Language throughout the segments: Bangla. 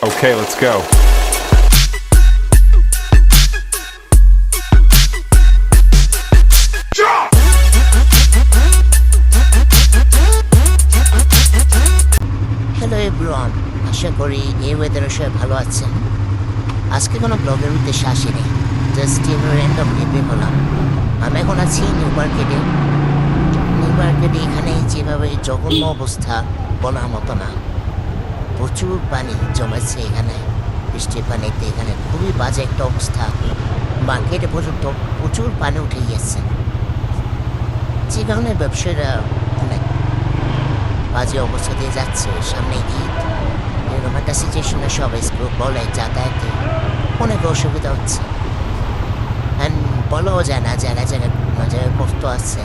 Okay, let's go. Hello everyone আশা করি এই ওয়েদারে সবাই ভালো আছেন। আজকে কোনো ব্লগের উদ্দেশ্যে আসিনি। জাস্ট এমনি র্যান্ডমলি বের হলাম আমি এখন আছি নিউ মার্কেটে নিউ মার্কেটে এখানে যেভাবে জঘন্য অবস্থা বলার মতো না। প্রচুর পানি জমেছে এখানে। বৃষ্টির পানিতে এখানে খুবই বাজে একটা অবস্থা। মার্কেটে পর্যন্ত প্রচুর পানি উঠে গিয়েছে। যে কারণে ব্যবসায়ীরা অনেক বাজে অবস্থা দিয়ে যাচ্ছে। সামনে ঈদ। এরকম একটা সিচুয়েশনে সবাই স্কুল বলে যাতায়াতে অনেক অসুবিধা হচ্ছে। বলাও যায় না জায়গায় জায়গায় বিভিন্ন জায়গায় কষ্ট আছে।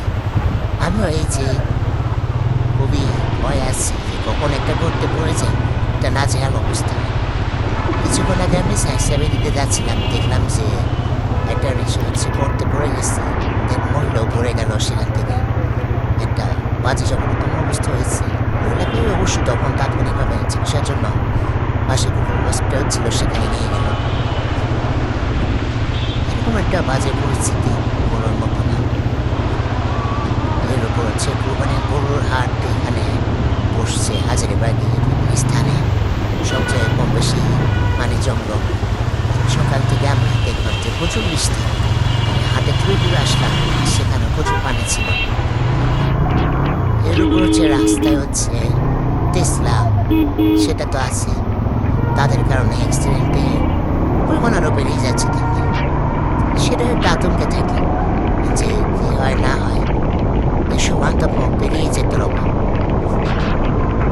আমিও এই যে খুবই ভয় আছি কখন একটা করতে পড়েছে এটা না যাওয়ার অবস্থা। কিছুক্ষণ আগে আমি সাইন্সের দিতে যাচ্ছিলাম, দেখলাম যে একটা রিক্সা হচ্ছে পড়তে পড়ে গেছে দেন মহিলাও পড়ে গেল সেখান থেকে। একটা বাজে জঘন্যতম অবস্থা হয়েছে। ওগুলোকে অবশ্যই তখন তাৎক্ষণিকভাবে চিকিৎসার জন্য পাশে কোনো হসপিটাল ছিল, সেখানে নিয়ে গেল। এরকম একটা বাজে পরিস্থিতি বলার মতো না। এর উপর হচ্ছে মানে গরুর হাট, এখানে বসছে হাজারে হাজারিবাগে স্থানে। সবচেয়ে কম বেশি পানি জঙ্গল। সকাল থেকে আমি দেখলাম যে প্রচুর বৃষ্টি। হাতে ঘুরে ঘুরে আসলাম সেখানে প্রচুর পানি ছিল। এর উপর হচ্ছে রাস্তায় হচ্ছে টেসলা, সেটা তো আছে। তাদের কারণে অ্যাক্সিডেন্টে পরিমাণ আরও বেড়ে যাচ্ছে দিন দিন। সেটা একটা আতঙ্কে থাকে যে কী হয় না হয় এই সময় তো পথ পেরিয়ে যেতে রকম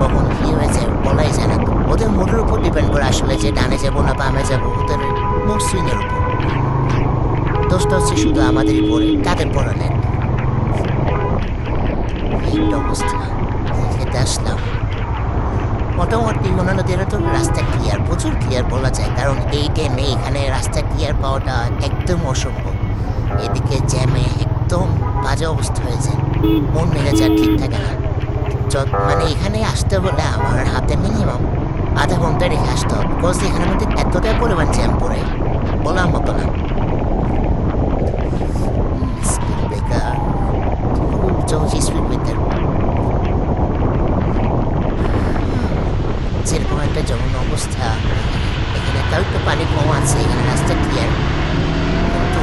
কখন কী হয়েছে? বলাই যায় না ওদের মোড়ের উপর ডিপেন্ড করে আসলে যে ডানে যাব না বামে যাব, ওদের মুখ সুইংয়ের উপর। দোষটা হচ্ছে শুধু আমাদেরই পরে, তাদের পরে নেন একটা অবস্থা। আসলাম। মোটামুটি অন্যান্য দিনে তো রাস্তা ক্লিয়ার প্রচুর ক্লিয়ার বলা যায়, কারণ এই টাইমে এখানে রাস্তা ক্লিয়ার পাওয়াটা একদম অসম্ভব। এদিকে জ্যামে একদম বাজে অবস্থা হয়েছে। মন মেজাজ আর ঠিক থাকে না। মানে এখানে আসতে হলে আমার হাতে মিনিমাম আধা ঘণ্টা রেখে আসতে হবে বিকজ এখানে মধ্যে এতটা পরিমাণ জ্যাম পড়ে। বলার মতো না। যেরকম একটা জঘন্য অবস্থা। এখানে তাও একটু পানি কম আছে, এখানে রাস্তা ক্লিয়ার কিন্তু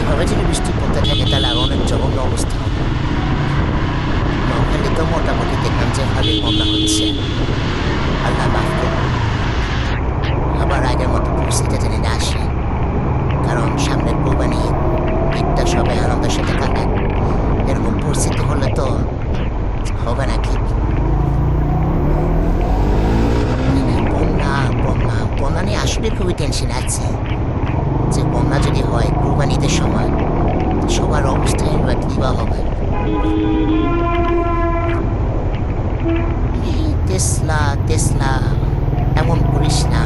এভাবে যদি বৃষ্টি পড়তে থাকে, তাহলে আরও অনেক জঘন্য অবস্থা হবে। নোয়াখালী তো মোটামুটি ভালোই বন্যা হচ্ছে। আল্লাহ মাফ আবার আগের মতো পরিস্থিতি যেন না আসে, কারণ সামনের কোরবানি ঈদটা সবাই আনন্দের সাথে কাটায়। এরকম পরিস্থিতি হলে তো হবে না মানে বন্যা বন্যা বন্যা নিয়ে আসলে খুবই টেনশন আছে। যে বন্যা যদি হয়, কোরবানিতে সময় সবার অবস্থা এবার কী বা হবে? এই টেসলা টেসলা এমন করিস না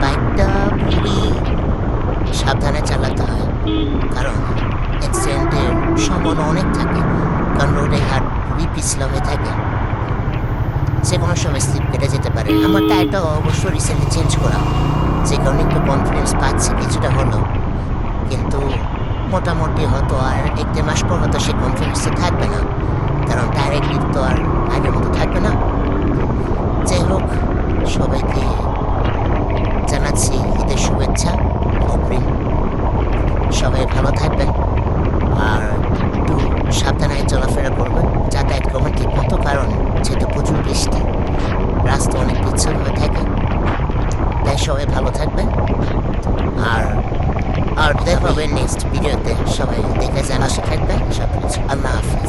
বাইকটা খুবই সাবধানে চালাতে হয় কারণ অ্যাক্সিডেন্টের সম্ভাবনা অনেক থাকে কারণ রোডে ঘাট খুবই পিছলা হয়ে থাকে যে কোনো সময় স্লিপ কেটে যেতে পারে আমার টায়ারটা অবশ্য রিসেন্টলি চেঞ্জ করা যে কারণে একটু কনফিডেন্স পাচ্ছি কিছুটা হলো কিন্তু মোটামুটি হয়তো আর এক দেড় মাস পর হয়তো সে কনফিডেন্সে থাকবে না কারণ গ্রিপ তো আর আগের মতো থাকবে না। যাই হোক, সবাইকে জানাচ্ছি ঈদের শুভেচ্ছা অগ্রিম সবাই ভালো থাকবেন আর একটু সাবধানে চলাফেরা করবেন, যাতায়াত করবেন ঠিক মতো কারণ যেহেতু প্রচুর বৃষ্টি, রাস্তা অনেক পিচ্ছিল হয়ে থাকে। তাই সবাই ভালো থাকবেন। আর আর দেখা হবে নেক্সট ভিডিওতে সবাই দেখে জানা শিখাবেন সব কিছু আল্লাহ হাফিজ।